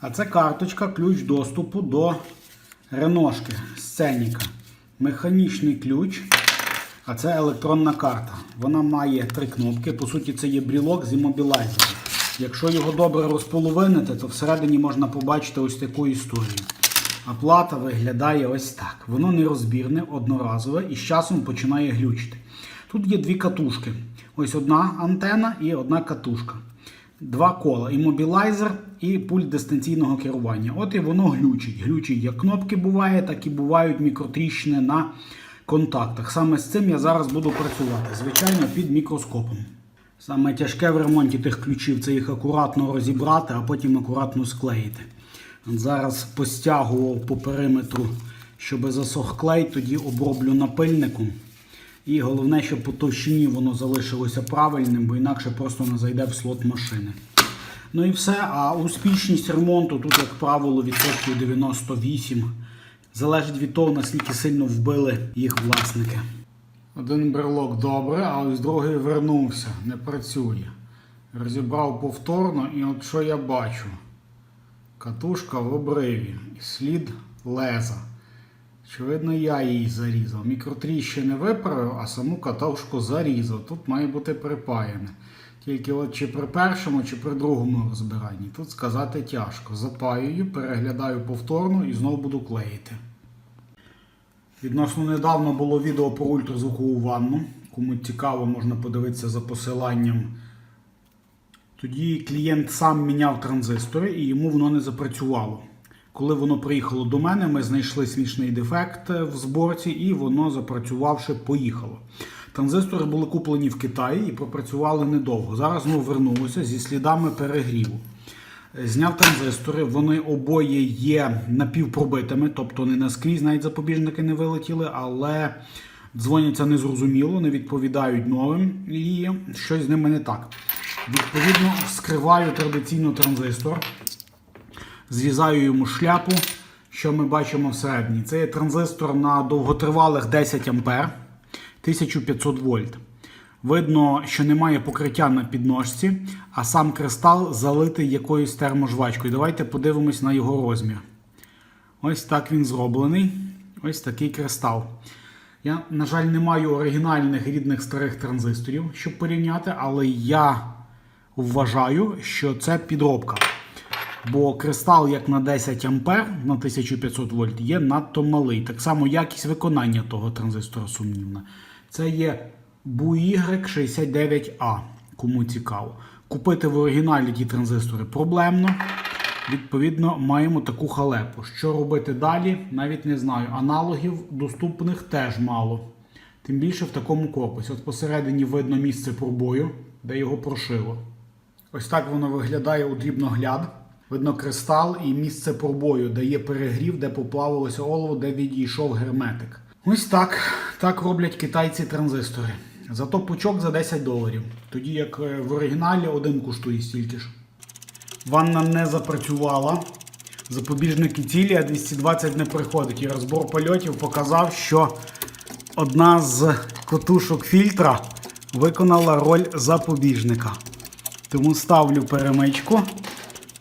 А це карточка, ключ доступу до реношки сценіка. Механічний ключ, а це електронна карта. Вона має три кнопки. По суті, це є брілок з іммобілайзером. Якщо його добре розполовинити, то всередині можна побачити ось таку історію. А плата виглядає ось так. Воно нерозбірне, одноразове і з часом починає глючити. Тут є дві катушки. Ось одна антена і одна катушка. Два кола. Іммобілайзер і пульт дистанційного керування. От і воно глючить. Глючить як кнопки буває, так і бувають мікротріщини на контактах. Саме з цим я зараз буду працювати. Звичайно, під мікроскопом. Саме тяжке в ремонті тих ключів це їх акуратно розібрати, а потім акуратно склеїти. Зараз постягував по периметру, щоб засох клей, тоді оброблю напильником. І головне, щоб по товщині воно залишилося правильним, бо інакше просто не зайде в слот машини. Ну і все. А успішність ремонту тут, як правило, відсотків 98. Залежить від того, наскільки сильно вбили їх власники. Один брелок добре, а ось другий вернувся, не працює. Розібрав повторно, і от що я бачу? Катушка в обриві, слід леза. Очевидно, я її зарізав. Мікротріщини виправив, а саму катушку зарізав. Тут має бути припаяне. Тільки от чи при першому, чи при другому розбиранні. Тут сказати тяжко. Запаюю, переглядаю повторно і знову буду клеїти. Відносно недавно було відео про ультразвукову ванну. Кому цікаво, можна подивитися за посиланням. Тоді клієнт сам міняв транзистори і йому воно не запрацювало. Коли воно приїхало до мене, ми знайшли смішний дефект в зборці, і воно, запрацювавши, поїхало. Транзистори були куплені в Китаї і пропрацювали недовго. Зараз знову вернулося зі слідами перегріву. Зняв транзистори, вони обоє є напівпробитими, тобто не наскрізь, навіть запобіжники не вилетіли, але дзвоняться незрозуміло, не відповідають новим, і щось з ними не так. Відповідно, скриваю традиційно транзистор, зрізаю йому шляпу, що ми бачимо всередині. Це є транзистор на довготривалих 10 А, 1500 вольт. Видно, що немає покриття на підножці, а сам кристал залитий якоюсь терможвачкою. Давайте подивимось на його розмір. Ось так він зроблений. Ось такий кристал. Я, на жаль, не маю оригінальних рідних старих транзисторів, щоб порівняти, але я вважаю, що це підробка. Бо кристал, як на 10 А на 1500 вольт, є надто малий. Так само якість виконання того транзистора сумнівна. Це є BUY69A, кому цікаво. Купити в оригіналі ті транзистори проблемно. Відповідно, маємо таку халепу. Що робити далі, навіть не знаю. Аналогів доступних теж мало. Тим більше в такому корпусі. От посередині видно місце пробою, де його прошило. Ось так воно виглядає у дрібногляд. Видно кристал і місце пробою, де є перегрів, де поплавилося олово, де відійшов герметик. Ось так. Так роблять китайці транзистори. Зато пучок за 10 доларів. Тоді як е, в оригіналі один коштує стільки ж. Ванна не запрацювала. Запобіжники цілі, а 220 не приходить. І розбор польотів показав, що одна з котушок фільтра виконала роль запобіжника. Тому ставлю перемичку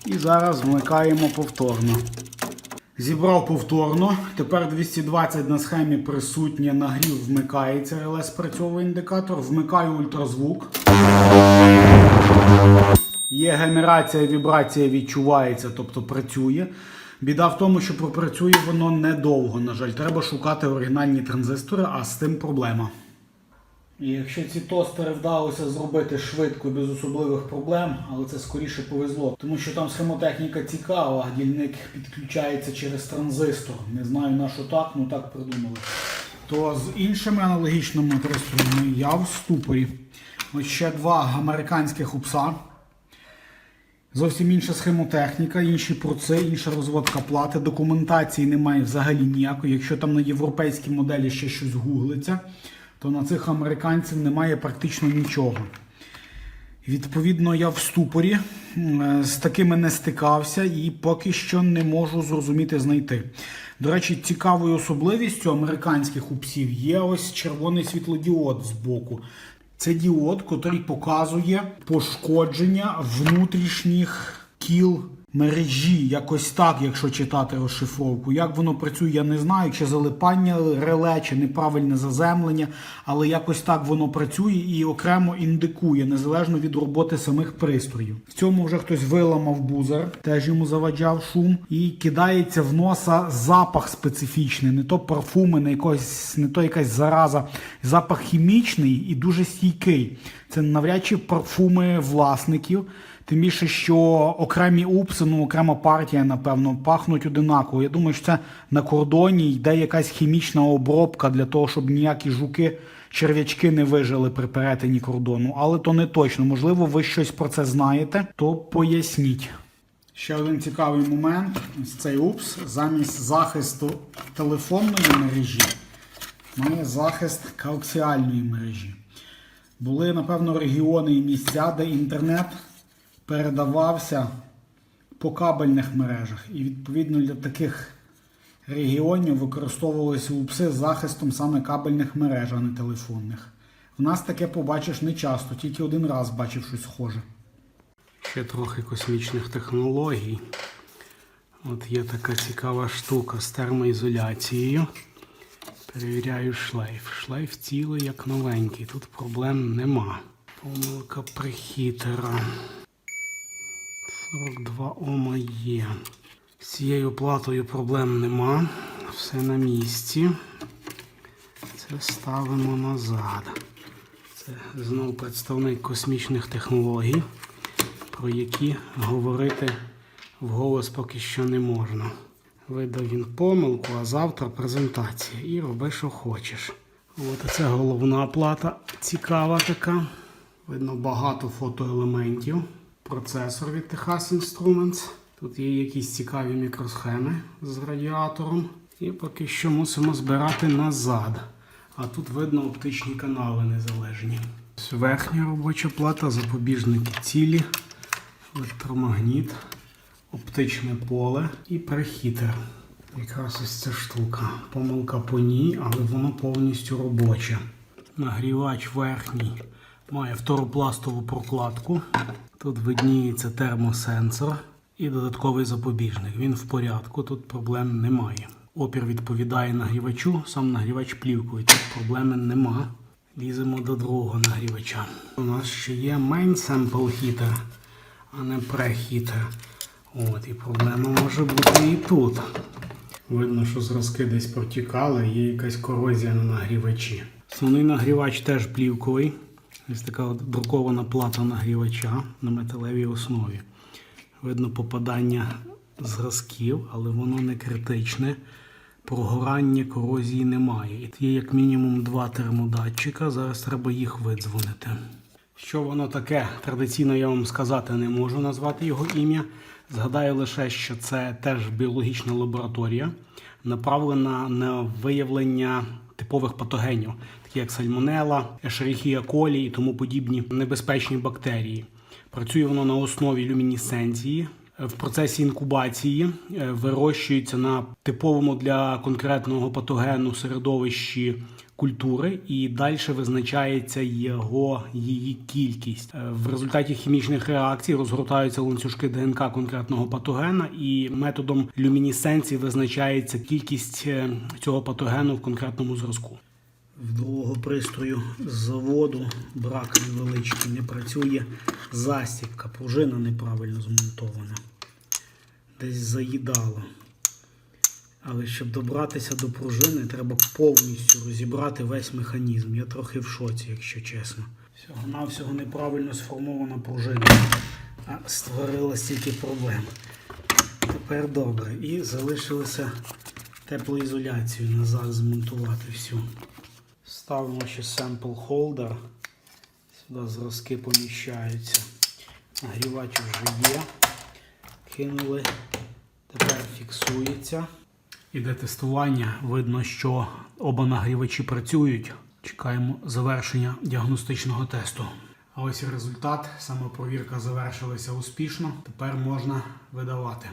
і зараз вмикаємо повторно. Зібрав повторно. Тепер 220 на схемі присутнє, нагрів вмикається, реле спрацьовує індикатор. Вмикаю ультразвук. Є генерація, вібрація відчувається, тобто працює. Біда в тому, що пропрацює воно недовго, на жаль. Треба шукати оригінальні транзистори, а з тим проблема. І якщо ці тостери вдалося зробити швидко без особливих проблем, але це скоріше повезло, тому що там схемотехніка цікава, дільник підключається через транзистор. Не знаю на що так, ну так придумали. То з іншими аналогічними пристроями я в ступорі. Ось ще два американських упса. Зовсім інша схемотехніка, інші проци, інша розводка плати. Документації немає взагалі ніякої. Якщо там на європейській моделі ще щось гуглиться, то на цих американців немає практично нічого. Відповідно, я в ступорі е, з такими не стикався і поки що не можу зрозуміти знайти. До речі, цікавою особливістю американських упсів є ось червоний світлодіод збоку. Це діод, який показує пошкодження внутрішніх кіл мережі, якось так, якщо читати розшифровку. Як воно працює, я не знаю, чи залипання реле, чи неправильне заземлення, але якось так воно працює і окремо індикує, незалежно від роботи самих пристроїв. В цьому вже хтось виламав бузер, теж йому заваджав шум, і кидається в носа запах специфічний, не то парфуми, не якось, не то якась зараза. Запах хімічний і дуже стійкий. Це навряд чи парфуми власників. Тим більше, що окремі упси, ну окрема партія, напевно, пахнуть одинаково. Я думаю, що це на кордоні йде якась хімічна обробка для того, щоб ніякі жуки, черв'ячки не вижили при перетині кордону. Але то не точно. Можливо, ви щось про це знаєте, то поясніть. Ще один цікавий момент. Цей упс замість захисту телефонної мережі має захист коаксіальної мережі. Були, напевно, регіони і місця, де інтернет передавався по кабельних мережах. І відповідно для таких регіонів використовувалися упси захистом саме кабельних мереж, а не телефонних. В нас таке побачиш не часто, тільки один раз бачив щось схоже. Ще трохи космічних технологій. От є така цікава штука з термоізоляцією. Перевіряю шлейф. Шлейф цілий, як новенький. Тут проблем нема. Помилка прихітера. 42 Ома є. З цією платою проблем нема. Все на місці. Це ставимо назад. Це знову представник космічних технологій, про які говорити вголос поки що не можна. Видав він помилку, а завтра презентація. І роби, що хочеш. От це головна плата цікава така. Видно багато фотоелементів. Процесор від Texas Instruments. Тут є якісь цікаві мікросхеми з радіатором. І поки що мусимо збирати назад. А тут видно оптичні канали незалежні. Верхня робоча плата, запобіжники цілі, електромагніт, оптичне поле і прехітер. Якраз ось ця штука. Помилка по ній, але воно повністю робоче. Нагрівач верхній має второпластову прокладку. Тут видніється термосенсор і додатковий запобіжник. Він в порядку, тут проблем немає. Опір відповідає нагрівачу, сам нагрівач плівкою, тут проблеми нема. Ліземо до другого нагрівача. У нас ще є main sample heater, а не pre-heater. От, і проблема може бути і тут. Видно, що зразки десь протікали, є якась корозія на нагрівачі. Основний нагрівач теж плівковий. Ось така от друкована плата нагрівача на металевій основі. Видно попадання зразків, але воно не критичне. Прогорання корозії немає. Є як мінімум два термодатчика. Зараз треба їх видзвонити. Що воно таке? Традиційно я вам сказати не можу назвати його ім'я. Згадаю лише, що це теж біологічна лабораторія, направлена на виявлення типових патогенів, такі як сальмонела, ешерихія колі і тому подібні небезпечні бактерії. Працює воно на основі люмінесценції. В процесі інкубації е, вирощується на типовому для конкретного патогену середовищі культури, і далі визначається його її кількість. Е, В результаті хімічних реакцій розгортаються ланцюжки ДНК конкретного патогена, і методом люмінесценції визначається кількість е, цього патогену в конкретному зразку. В другого пристрою з заводу брак невеличкий, не працює застібка, пружина неправильно змонтована. Десь заїдало. Але щоб добратися до пружини, треба повністю розібрати весь механізм. Я трохи в шоці, якщо чесно. Всього-навсього неправильно сформована пружина, а створила стільки проблем. Тепер добре. І залишилося теплоізоляцію назад змонтувати всю. Ставимо ще sample holder. Сюди зразки поміщаються. Нагрівач вже є. Кинули. Тепер фіксується. Іде тестування. Видно, що оба нагрівачі працюють. Чекаємо завершення діагностичного тесту. А ось і результат. Самопровірка завершилася успішно. Тепер можна видавати.